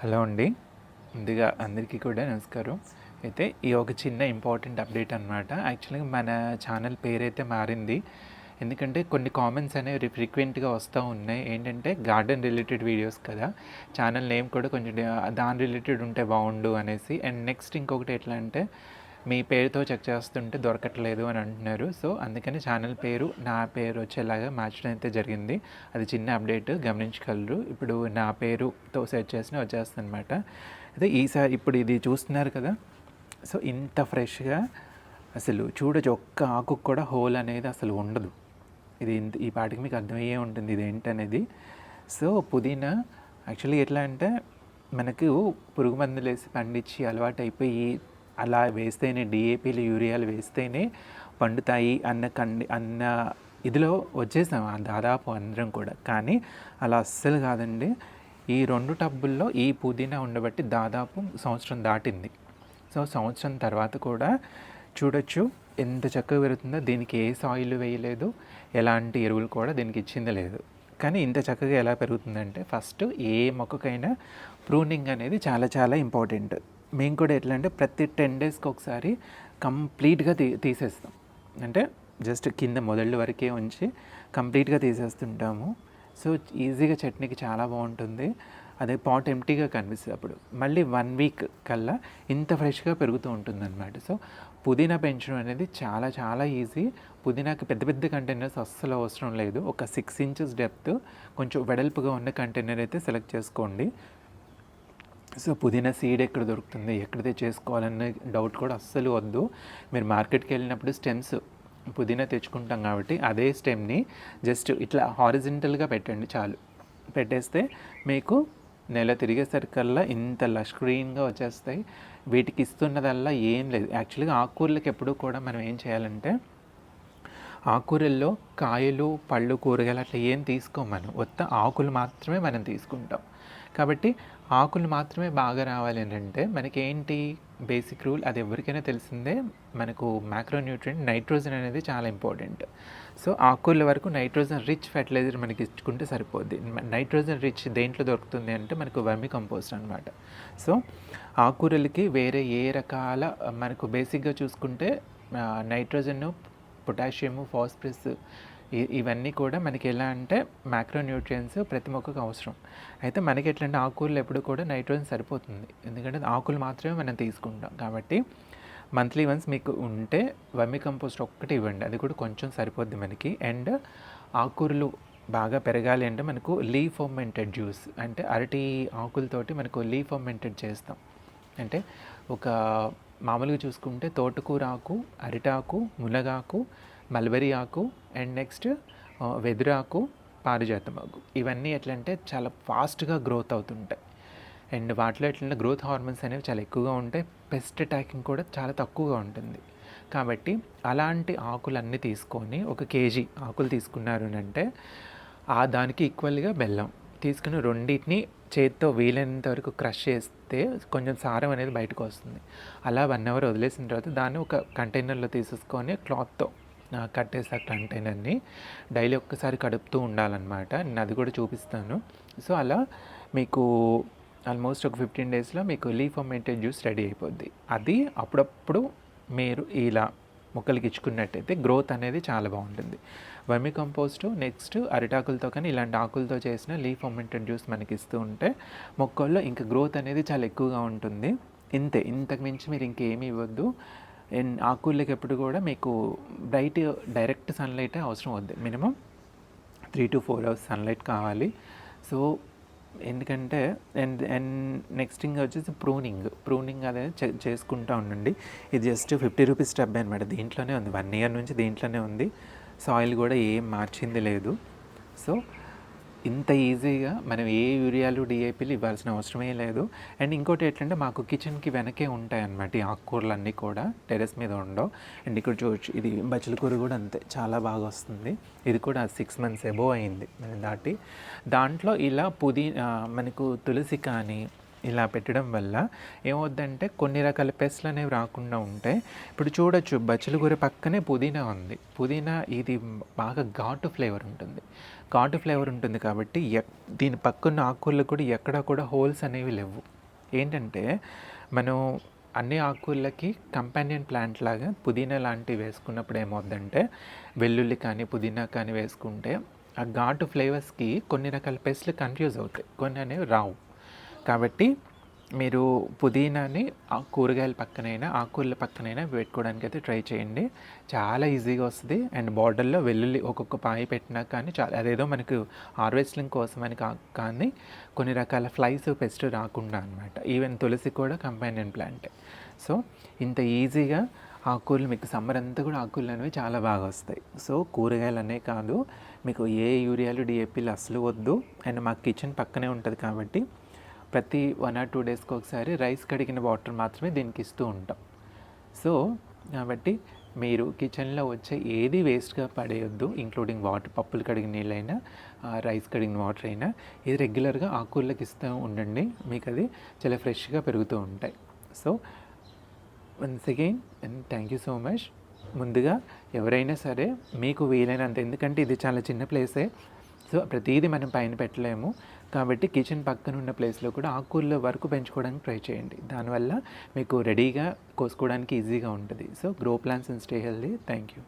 Hello అండి. ముందుగా అందరికీ కూడా నమస్కారం. అయితే ఈ ఒక చిన్న ఇంపార్టెంట్ అప్డేట్ అనమాట యాక్చువల్గా మన ఛానల్ పేరైతే మారింది. ఎందుకంటే కొన్ని కామెంట్స్ అనేవి ఫ్రీక్వెంట్గా వస్తూ ఉన్నాయి. ఏంటంటే గార్డెన్ రిలేటెడ్ వీడియోస్ కదా. ఛానల్ నేమ్ కూడా కొంచెం దాని రిలేటెడ్ ఉంటే బాగుండు అనేసి. అండ్ నెక్స్ట్ ఇంకొకటి ఎట్లా అంటే మీ పేరుతో చెక్ చేస్తుంటే దొరకట్లేదు అని అంటున్నారు. సో అందుకని ఛానల్ పేరు నా పేరు వచ్చేలాగా మార్చడం అయితే జరిగింది. అది చిన్న అప్డేట్ గమనించగలరు. ఇప్పుడు నా పేరుతో సెర్చ్ చేసిన వచ్చేస్తుంది అనమాట అయితే ఈసారి ఇప్పుడు ఇది చూస్తున్నారు కదా. సో ఇంత ఫ్రెష్గా అసలు చూడొచ్చు ఒక్క ఆకుకు కూడా హోల్ అనేది అసలు ఉండదు. ఇది ఇంత ఈ పాటికి మీకు అర్థమయ్యే ఉంటుంది ఇది ఏంటనేది సో పుదీనా యాక్చువల్లీ ఎట్లా అంటే మనకు పురుగు మందులు వేసి పండించి అలవాటు అయిపోయి అలా వేస్తేనే డిఏపీలు యూరియాలు వేస్తేనే పండుతాయి అన్న కండి అన్న ఇదిలో వచ్చేసాం ఆ దాదాపు అందరం కూడా. కానీ అలా అస్సలు కాదండి. ఈ రెండు టబ్బుల్లో ఈ పుదీనా ఉండబట్టి దాదాపు సంవత్సరం దాటింది. సో సంవత్సరం తర్వాత కూడా చూడొచ్చు ఎంత చక్కగా పెరుగుతుందో దీనికి ఏ సాయిల్ వేయలేదు ఎలాంటి ఎరువులు కూడా దీనికి ఇచ్చింది లేదు. కానీ ఇంత చక్కగా ఎలా పెరుగుతుందంటే ఫస్ట్ ఏ మొక్కకైనా ప్రూనింగ్ అనేది చాలా చాలా ఇంపార్టెంట్. మేము కూడా ఎట్లా అంటే ప్రతి టెన్ డేస్కి ఒకసారి కంప్లీట్గా తీ తీసేస్తాం. అంటే జస్ట్ కింద మొదళ్ళు వరకే ఉంచి కంప్లీట్గా తీసేస్తుంటాము. సో ఈజీగా చట్నీకి చాలా బాగుంటుంది. అదే పాట్ ఎంటీగా కనిపిస్తుంది అప్పుడు. మళ్ళీ వన్ వీక్ కల్లా ఇంత ఫ్రెష్గా పెరుగుతూ ఉంటుందన్నమాట. సో పుదీనా పెంచడం అనేది చాలా చాలా ఈజీ. పుదీనాకి పెద్ద పెద్ద కంటైనర్స్ అస్సలు అవసరం లేదు. ఒక సిక్స్ ఇంచెస్ డెప్త్ కొంచెం వెడల్పుగా ఉన్న కంటైనర్ అయితే సెలెక్ట్ చేసుకోండి. సో పుదీనా సీడ్ ఎక్కడ దొరుకుతుంది ఎక్కడ చేసుకోవాలన్న డౌట్ కూడా అస్సలు వద్దు. మీరు మార్కెట్కి వెళ్ళినప్పుడు స్టెమ్స్ పుదీనా తెచ్చుకుంటాం కాబట్టి అదే స్టెమ్ని జస్ట్ ఇట్లా హారిజెంటల్గా పెట్టండి చాలు. పెట్టేస్తే మీకు నెల తిరిగేసరికల్లా ఇంత లష్ గ్రీన్గా వచ్చేస్తాయి. వీటికి ఇస్తున్నదల్లా ఏం లేదు. యాక్చువల్గా ఆకుకూరలకు ఎప్పుడూ కూడా మనం ఏం చేయాలంటే ఆకుకూరల్లో కాయలు పళ్ళు కూరగాయలు అట్లా ఏం తీసుకోం మనం ఆకులు మాత్రమే మనం తీసుకుంటాం. కాబట్టి ఆకులు మాత్రమే బాగా రావాలి అని అంటే మనకి ఏంటి బేసిక్ రూల్ అది ఎవరికైనా తెలిసిందే మనకు మ్యాక్రోన్యూట్రియంట్ నైట్రోజన్ అనేది చాలా ఇంపార్టెంట్ సో ఆకుకూరల వరకు నైట్రోజన్ రిచ్ ఫెర్టిలైజర్ మనకి ఇచ్చుకుంటే సరిపోద్ది. నైట్రోజన్ రిచ్ దేంట్లో దొరుకుతుంది అంటే మనకు వర్మి కంపోస్ట్ అనమాట సో ఆకుకూరలకి వేరే ఏ రకాల మనకు బేసిక్గా చూసుకుంటే నైట్రోజన్ పొటాషియము ఫాస్ఫరస్ ఇవన్నీ కూడా మనకి ఎలా అంటే మ్యాక్రోన్యూట్రియన్స్ ప్రతి మొక్కకు అవసరం. అయితే మనకి ఎట్లంటే ఆకుకూరలు ఎప్పుడు కూడా నైట్రోజన్ సరిపోతుంది. ఎందుకంటే ఆకులు మాత్రమే మనం తీసుకుంటాం. కాబట్టి మంత్లీ వన్స్ మీకు ఉంటే వర్మి కంపోస్ట్ ఒక్కటి ఇవ్వండి. అది కూడా కొంచెం సరిపోద్ది మనకి. అండ్ ఆకుకూరలు బాగా పెరగాలి అంటే మనకు లీ ఫర్మెంటెడ్ జ్యూస్ అంటే అరటి ఆకులతోటి మనకు లీ ఫర్మెంటెడ్ చేస్తాం. అంటే ఒక మామూలుగా చూసుకుంటే తోటకూర ఆకు అరిటాకు మునగాకు మల్బరీ ఆకు అండ్ నెక్స్ట్ వెదురాకు పారిజాతం ఆకు. ఇవన్నీ ఎట్లంటే చాలా ఫాస్ట్గా గ్రోత్ అవుతుంటాయి. అండ్ వాటిలో ఎట్లంటే గ్రోత్ హార్మోన్స్ అనేవి చాలా ఎక్కువగా ఉంటాయి. పెస్ట్ అటాకింగ్ కూడా చాలా తక్కువగా ఉంటుంది. కాబట్టి అలాంటి ఆకులన్నీ తీసుకొని ఒక కేజీ ఆకులు తీసుకున్నారు అని అంటే ఆ దానికి ఈక్వల్గా బెల్లం తీసుకుని రెండింటిని చేత్తో వీలైనంత వరకు క్రష్ చేస్తే కొంచెం సారం అనేది బయటకు వస్తుంది. అలా వన్ అవర్ వదిలేసిన తర్వాత దాన్ని ఒక కంటైనర్లో తీసేసుకొని క్లాత్తో కట్టేసి ఆ కంటైనర్ని డైలీ ఒక్కసారి కడుపుతూ ఉండాలన్నమాట. నేను అది కూడా చూపిస్తాను. సో అలా మీకు ఆల్మోస్ట్ ఒక ఫిఫ్టీన్ డేస్లో మీకు లీఫ్ ఫర్మెంటెడ్ జ్యూస్ రెడీ అయిపోద్ది. అది అప్పుడప్పుడు మీరు ఇలా మొక్కలకి ఇచ్చుకున్నట్టయితే గ్రోత్ అనేది చాలా బాగుంటుంది. వర్మి కంపోస్ట్ నెక్స్ట్ అరిటాకులతో కానీ ఇలాంటి ఆకులతో చేసిన లీఫ్ ఫర్మెంటెడ్ జ్యూస్ మనకి ఇస్తూ ఉంటే మొక్కల్లో ఇంకా గ్రోత్ అనేది చాలా ఎక్కువగా ఉంటుంది. ఇంతే. ఇంతకు మించి మీరు ఇంకేమీ ఇవ్వద్దు. అండ్ ఆకుకూరలకు ఎప్పుడు కూడా మీకు బ్రైట్ డైరెక్ట్ సన్లైట్ అవసరం వద్దు minimum three to four hours sunlight కావాలి. సో ఎందుకంటే అండ్ అండ్ నెక్స్ట్ ఇంకా వచ్చేసి ప్రూనింగ్. ప్రూనింగ్ అదే చే చేసుకుంటూ ఉండండి. ఇది జస్ట్ ఫిఫ్టీ రూపీస్ టబ్ అనమాట దీంట్లోనే ఉంది. వన్ ఇయర్ నుంచి దీంట్లోనే ఉంది. సాయిల్ కూడా ఏం మార్చింది లేదు. సో ఇంత ఈజీగా మనం ఏ యూరియాలు డిఏపీలు ఇవ్వాల్సిన అవసరమే లేదు. అండ్ ఇంకోటి ఏంటంటే మాకు కిచెన్కి వెనకే ఉంటాయి అన్నమాట ఈ ఆకుకూరలు అన్నీ కూడా టెరెస్ మీద ఉండవు. అండ్ ఇక్కడ చూడొచ్చు ఇది బచ్చల కూర కూడా అంతే చాలా బాగా వస్తుంది. ఇది కూడా సిక్స్ మంత్స్ ఎబో అయింది మనం దాటి. దాంట్లో ఇలా పుదీనా మనకు తులసి కానీ ఇలా పెట్టడం వల్ల ఏమవుద్దంటే కొన్ని రకాల పెస్ట్లు అనేవి రాకుండా ఉంటాయి. ఇప్పుడు చూడొచ్చు బచ్చలగూర పక్కనే పుదీనా ఉంది. పుదీనా ఇది బాగా ఘాటు ఫ్లేవర్ ఉంటుంది. ఘాటు ఫ్లేవర్ ఉంటుంది కాబట్టి ఎక్ దీని పక్కన ఆకుకూరలు కూడా ఎక్కడా కూడా హోల్స్ అనేవి లేవు. ఏంటంటే మనం అన్ని ఆకుకూరలకి కంపానియన్ ప్లాంట్ లాగా పుదీనా లాంటివి వేసుకున్నప్పుడు ఏమవుద్దంటే వెల్లుల్లి కానీ పుదీనా కానీ వేసుకుంటే ఆ ఘాటు ఫ్లేవర్స్కి కొన్ని రకాల పెస్ట్లు కన్ఫ్యూజ్ అవుతాయి. కొన్ని అనేవి రావు. కాబట్టి మీరు పుదీనాని ఆ కూరగాయల పక్కనైనా ఆకుకూరల పక్కనైనా పెట్టుకోవడానికి అయితే ట్రై చేయండి. చాలా ఈజీగా వస్తుంది. అండ్ బార్డర్లో వెల్లుల్లి ఒక్కొక్క పాయ పెట్టినా కానీ చాలా అదేదో మనకు హార్వెస్టింగ్ కోసం అని కా కానీ కొన్ని రకాల ఫ్లైస్ పెస్ట్ రాకుండా అనమాట ఈవెన్ తులసి కూడా కంపానియన్ ప్లాంటే. సో ఇంత ఈజీగా ఆకుకూరలు మీకు సమ్మర్ అంతా కూడా ఆకుకూరలు అనేవి చాలా బాగా వస్తాయి. సో కూరగాయలు అనే కాదు మీకు ఏ యూరియాలు డిఏపీలు అసలు వద్దు. అండ్ మా కిచెన్ పక్కనే ఉంటుంది కాబట్టి ప్రతి వన్ ఆర్ టూ డేస్కి ఒకసారి రైస్ కడిగిన వాటర్ మాత్రమే దీనికి ఇస్తూ ఉంటాం. సో కాబట్టి మీరు కిచెన్లో వచ్చే ఏది వేస్ట్గా పడేయొద్దు ఇంక్లూడింగ్ వాటర్ పప్పులు కడిగిన నీళ్ళైనా రైస్ కడిగిన వాటర్ అయినా ఇది రెగ్యులర్గా ఆకుకూరలకు ఇస్తూ ఉండండి మీకు అది చాలా ఫ్రెష్గా పెరుగుతూ ఉంటాయి. So once again and thank you so much. ముందుగా ఎవరైనా సరే మీకు వీలైనంత ఎందుకంటే ఇది చాలా చిన్న ప్లేసే సో ప్రతిదీ మనం పైన పెట్టలేము. కాబట్టి కిచెన్ పక్కన ఉన్న ప్లేస్లో కూడా ఆకుకూరల వరకు పెంచుకోవడానికి ట్రై చేయండి. దానివల్ల మీకు రెడీగా కోసుకోవడానికి ఈజీగా ఉంటుంది. So grow plans and stay healthy. Thank you